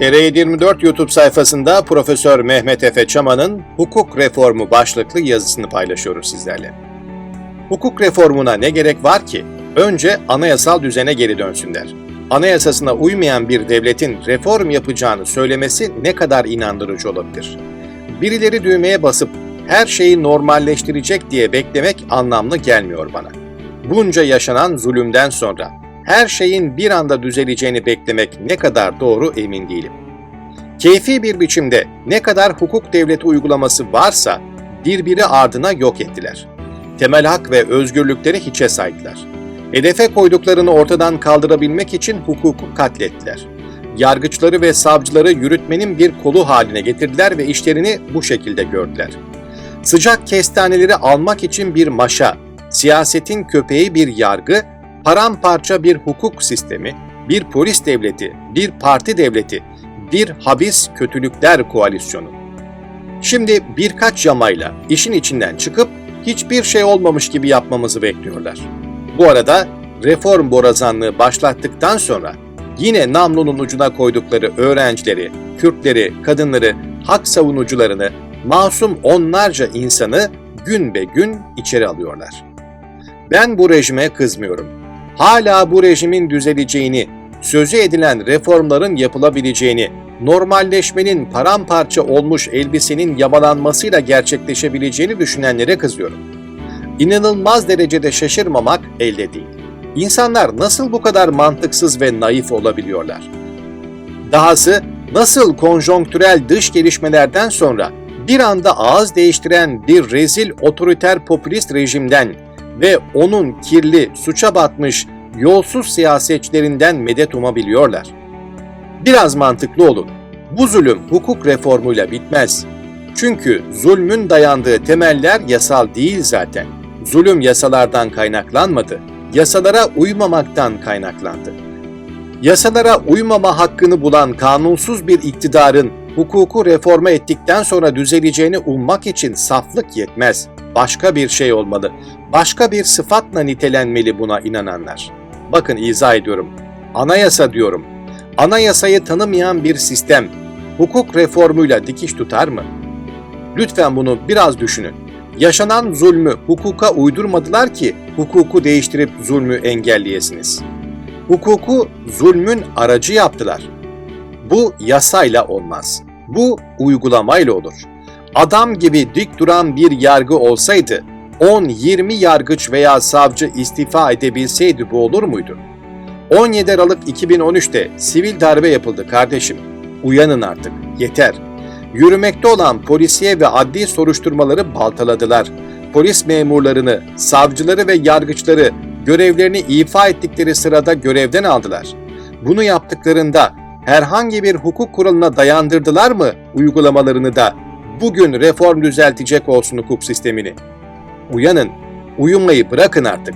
TR24 YouTube sayfasında Profesör Mehmet Efe Çaman'ın Hukuk Reformu başlıklı yazısını paylaşıyoruz sizlerle. Hukuk reformuna ne gerek var ki? Önce anayasal düzene geri dönsünler. Anayasasına uymayan bir devletin reform yapacağını söylemesi ne kadar inandırıcı olabilir? Birileri düğmeye basıp her şeyi normalleştirecek diye beklemek anlamlı gelmiyor bana. Bunca yaşanan zulümden sonra her şeyin bir anda düzeleceğini beklemek ne kadar doğru emin değilim. Keyfi bir biçimde ne kadar hukuk devleti uygulaması varsa birbiri ardına yok ettiler. Temel hak ve özgürlükleri hiçe saydılar. Hedefe koyduklarını ortadan kaldırabilmek için hukuku katlettiler. Yargıçları ve savcıları yürütmenin bir kolu haline getirdiler ve işlerini bu şekilde gördüler. Sıcak kestaneleri almak için bir maşa, siyasetin köpeği bir yargı, paramparça bir hukuk sistemi, bir polis devleti, bir parti devleti, bir habis kötülükler koalisyonu. Şimdi birkaç yamayla işin içinden çıkıp hiçbir şey olmamış gibi yapmamızı bekliyorlar. Bu arada reform borazanlığı başlattıktan sonra yine namlunun ucuna koydukları öğrencileri, Kürtleri, kadınları, hak savunucularını, masum onlarca insanı gün be gün içeri alıyorlar. Ben bu rejime kızmıyorum. Hala bu rejimin düzeleceğini, sözü edilen reformların yapılabileceğini, normalleşmenin paramparça olmuş elbisenin yabalanmasıyla gerçekleşebileceğini düşünenlere kızıyorum. İnanılmaz derecede şaşırmamak elde değil. İnsanlar nasıl bu kadar mantıksız ve naif olabiliyorlar? Dahası nasıl konjonktürel dış gelişmelerden sonra bir anda ağız değiştiren bir rezil otoriter popülist rejimden ve onun kirli, suça batmış, yolsuz siyasetçilerinden medet umabiliyorlar. Biraz mantıklı olun. Bu zulüm hukuk reformuyla bitmez. Çünkü zulmün dayandığı temeller yasal değil zaten. Zulüm yasalardan kaynaklanmadı. Yasalara uymamaktan kaynaklandı. Yasalara uymama hakkını bulan kanunsuz bir iktidarın hukuku reforme ettikten sonra düzeleceğini ummak için saflık yetmez. Başka bir şey olmalı. Başka bir sıfatla nitelenmeli buna inananlar. Bakın izah ediyorum. Anayasa diyorum. Anayasayı tanımayan bir sistem hukuk reformuyla dikiş tutar mı? Lütfen bunu biraz düşünün. Yaşanan zulmü hukuka uydurmadılar ki hukuku değiştirip zulmü engelleyesiniz. Hukuku zulmün aracı yaptılar. Bu yasayla olmaz. Bu uygulamayla olur. Adam gibi dik duran bir yargı olsaydı 10-20 yargıç veya savcı istifa edebilseydi bu olur muydu? 17 Aralık 2013'te sivil darbe yapıldı kardeşim. Uyanın artık. Yeter. Yürümekte olan polisiye ve adli soruşturmaları baltaladılar. Polis memurlarını, savcıları ve yargıçları görevlerini ifa ettikleri sırada görevden aldılar. Bunu yaptıklarında herhangi bir hukuk kuralına dayandırdılar mı uygulamalarını da bugün reform düzeltecek olsun hukuk sistemini? Uyanın, uyumayı bırakın artık.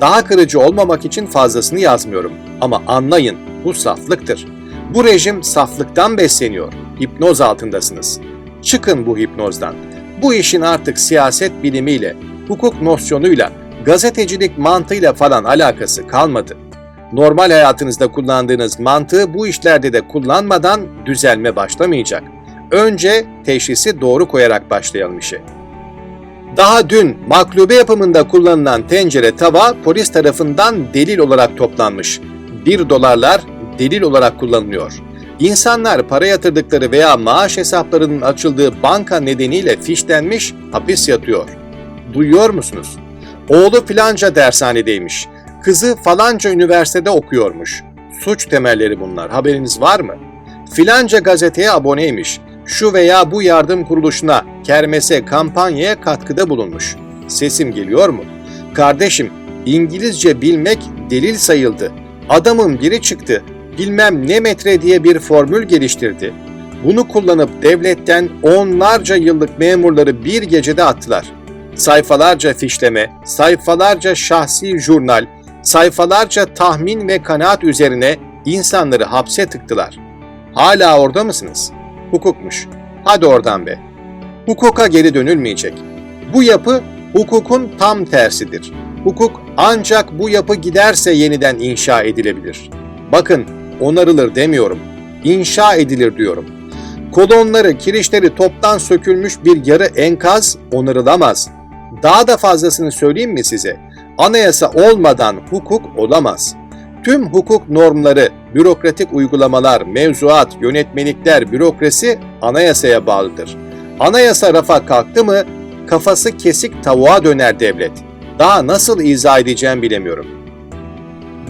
Daha kırıcı olmamak için fazlasını yazmıyorum ama anlayın bu saflıktır. Bu rejim saflıktan besleniyor. Hipnoz altındasınız. Çıkın bu hipnozdan. Bu işin artık siyaset bilimiyle, hukuk nosyonuyla, gazetecilik mantığıyla falan alakası kalmadı. Normal hayatınızda kullandığınız mantığı bu işlerde de kullanmadan düzelme başlamayacak. Önce teşhisi doğru koyarak başlayalım işe. Daha dün maklube yapımında kullanılan tencere tava polis tarafından delil olarak toplanmış. 1 dolarlar delil olarak kullanılıyor. İnsanlar para yatırdıkları veya maaş hesaplarının açıldığı banka nedeniyle fişlenmiş, hapis yatıyor. Duyuyor musunuz? Oğlu filanca dershanedeymiş. Kızı falanca üniversitede okuyormuş. Suç temelleri bunlar. Haberiniz var mı? Filanca gazeteye aboneymiş. Şu veya bu yardım kuruluşuna, kermese, kampanyaya katkıda bulunmuş. Sesim geliyor mu? Kardeşim, İngilizce bilmek delil sayıldı. Adamın biri çıktı, bilmem ne metre diye bir formül geliştirdi. Bunu kullanıp devletten onlarca yıllık memurları bir gecede attılar. Sayfalarca fişleme, sayfalarca şahsi jurnal, sayfalarca tahmin ve kanaat üzerine insanları hapse tıktılar. Hala orada mısınız? Hukukmuş. Hadi oradan be. Hukuka geri dönülmeyecek. Bu yapı hukukun tam tersidir. Hukuk ancak bu yapı giderse yeniden inşa edilebilir. Bakın onarılır demiyorum. inşa edilir diyorum. Kolonları, kirişleri toptan sökülmüş bir yarı enkaz onarılamaz. Daha da fazlasını söyleyeyim mi size? Anayasa olmadan hukuk olamaz. Tüm hukuk normları, bürokratik uygulamalar, mevzuat, yönetmelikler, bürokrasi anayasaya bağlıdır. Anayasa rafa kalktı mı kafası kesik tavuğa döner devlet. Daha nasıl izah edeceğim bilemiyorum.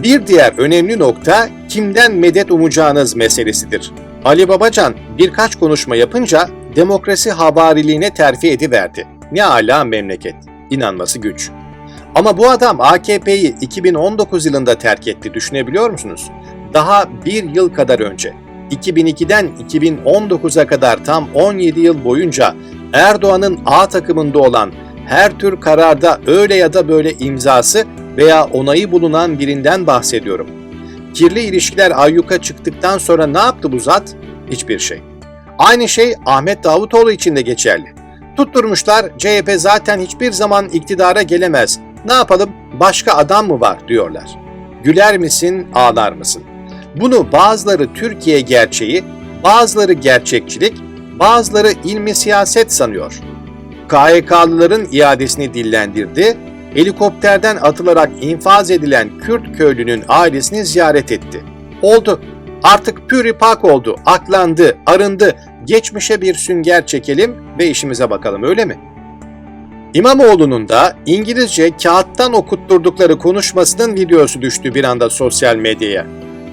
Bir diğer önemli nokta kimden medet umacağınız meselesidir. Ali Babacan birkaç konuşma yapınca demokrasi habariliğine terfi ediverdi. Ne ala memleket. İnanması güç. Ama bu adam AKP'yi 2019 yılında terk etti düşünebiliyor musunuz? Daha bir yıl kadar önce. 2002'den 2019'a kadar tam 17 yıl boyunca Erdoğan'ın A takımında olan her tür kararda öyle ya da böyle imzası veya onayı bulunan birinden bahsediyorum. Kirli ilişkiler ayyuka çıktıktan sonra ne yaptı bu zat? Hiçbir şey. Aynı şey Ahmet Davutoğlu için de geçerli. Tutturmuşlar CHP zaten hiçbir zaman iktidara gelemez. Ne yapalım başka adam mı var diyorlar. Güler misin ağlar mısın? Bunu bazıları Türkiye gerçeği, bazıları gerçekçilik, bazıları ilmi siyaset sanıyor. KHK'lıların iadesini dillendirdi, helikopterden atılarak infaz edilen Kürt köylünün ailesini ziyaret etti. Oldu. Artık püri pak oldu, aklandı, arındı. Geçmişe bir sünger çekelim ve işimize bakalım öyle mi? İmamoğlu'nun da İngilizce kağıttan okutturdukları konuşmasının videosu düştü bir anda sosyal medyaya.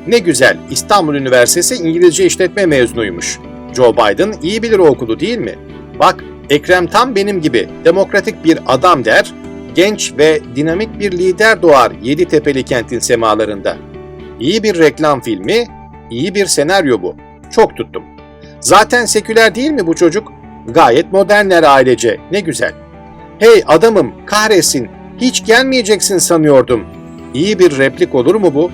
Ne güzel, İstanbul Üniversitesi İngilizce işletme mezunuymuş. Joe Biden iyi bilir o okulu değil mi? Bak, Ekrem tam benim gibi demokratik bir adam der, genç ve dinamik bir lider doğar Yeditepe'li kentin semalarında. İyi bir reklam filmi, iyi bir senaryo bu. Çok tuttum. Zaten seküler değil mi bu çocuk? Gayet modernler ailece, ne güzel. Hey adamım, kahretsin, hiç gelmeyeceksin sanıyordum. İyi bir replik olur mu bu?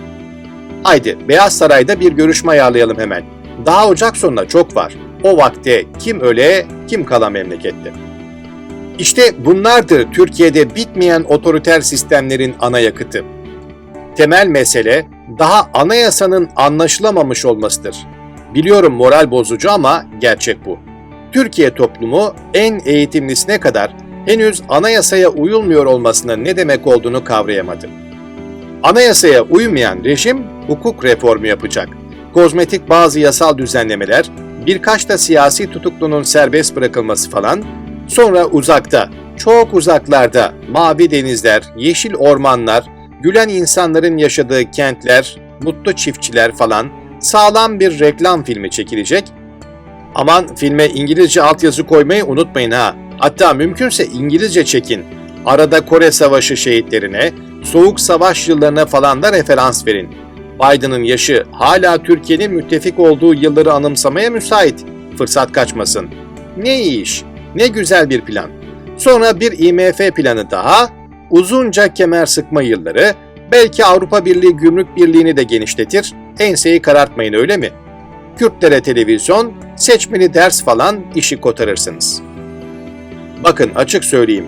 Haydi Beyaz Saray'da bir görüşme ayarlayalım hemen. Daha Ocak sonuna çok var. O vakte kim öle, kim kala memlekette. İşte bunlardır Türkiye'de bitmeyen otoriter sistemlerin ana yakıtı. Temel mesele daha anayasanın anlaşılamamış olmasıdır. Biliyorum moral bozucu ama gerçek bu. Türkiye toplumu en eğitimlisine kadar henüz anayasaya uyulmuyor olmasının ne demek olduğunu kavrayamadı. Anayasaya uymayan rejim hukuk reformu yapacak. Kozmetik bazı yasal düzenlemeler, birkaç da siyasi tutuklunun serbest bırakılması falan, sonra uzakta, çok uzaklarda mavi denizler, yeşil ormanlar, gülen insanların yaşadığı kentler, mutlu çiftçiler falan sağlam bir reklam filmi çekilecek. Aman filme İngilizce altyazı koymayı unutmayın ha. Hatta mümkünse İngilizce çekin. Arada Kore Savaşı şehitlerine, Soğuk Savaş yıllarına falan da referans verin. Biden'ın yaşı hala Türkiye'nin müttefik olduğu yılları anımsamaya müsait. Fırsat kaçmasın. Ne iyi iş, ne güzel bir plan. Sonra bir IMF planı daha, uzunca kemer sıkma yılları, belki Avrupa Birliği Gümrük Birliği'ni de genişletir, enseyi karartmayın öyle mi? Kürtlere televizyon, seçmeli ders falan işi kotarırsınız. Bakın açık söyleyeyim,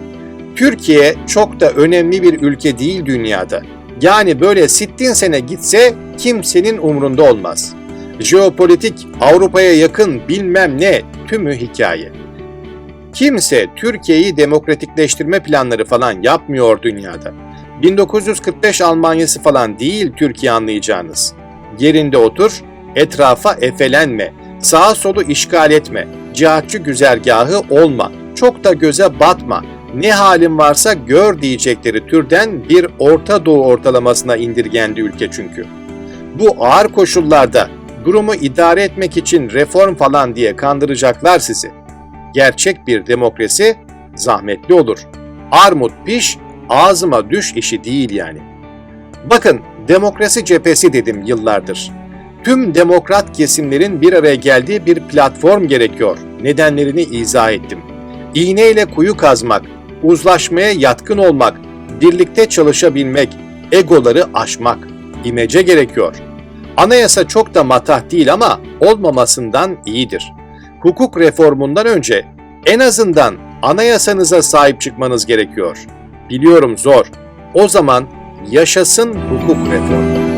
Türkiye çok da önemli bir ülke değil dünyada. Yani böyle sittin sene gitse kimsenin umrunda olmaz. Jeopolitik, Avrupa'ya yakın bilmem ne tümü hikaye. Kimse Türkiye'yi demokratikleştirme planları falan yapmıyor dünyada. 1945 Almanyası falan değil Türkiye anlayacağınız. Yerinde otur, etrafa efelenme, sağa solu işgal etme, cihatçı güzergahı olma, çok da göze batma, ne halin varsa gör diyecekleri türden bir Orta Doğu ortalamasına indirgendi ülke çünkü. Bu ağır koşullarda durumu idare etmek için reform falan diye kandıracaklar sizi. Gerçek bir demokrasi zahmetli olur. Armut piş, ağzıma düş işi değil yani. Bakın demokrasi cephesi dedim yıllardır. Tüm demokrat kesimlerin bir araya geldiği bir platform gerekiyor. Nedenlerini izah ettim. İğneyle kuyu kazmak, uzlaşmaya yatkın olmak, birlikte çalışabilmek, egoları aşmak, imece gerekiyor. Anayasa çok da matah değil ama olmamasından iyidir. Hukuk reformundan önce en azından anayasanıza sahip çıkmanız gerekiyor. Biliyorum zor. O zaman yaşasın hukuk reformu.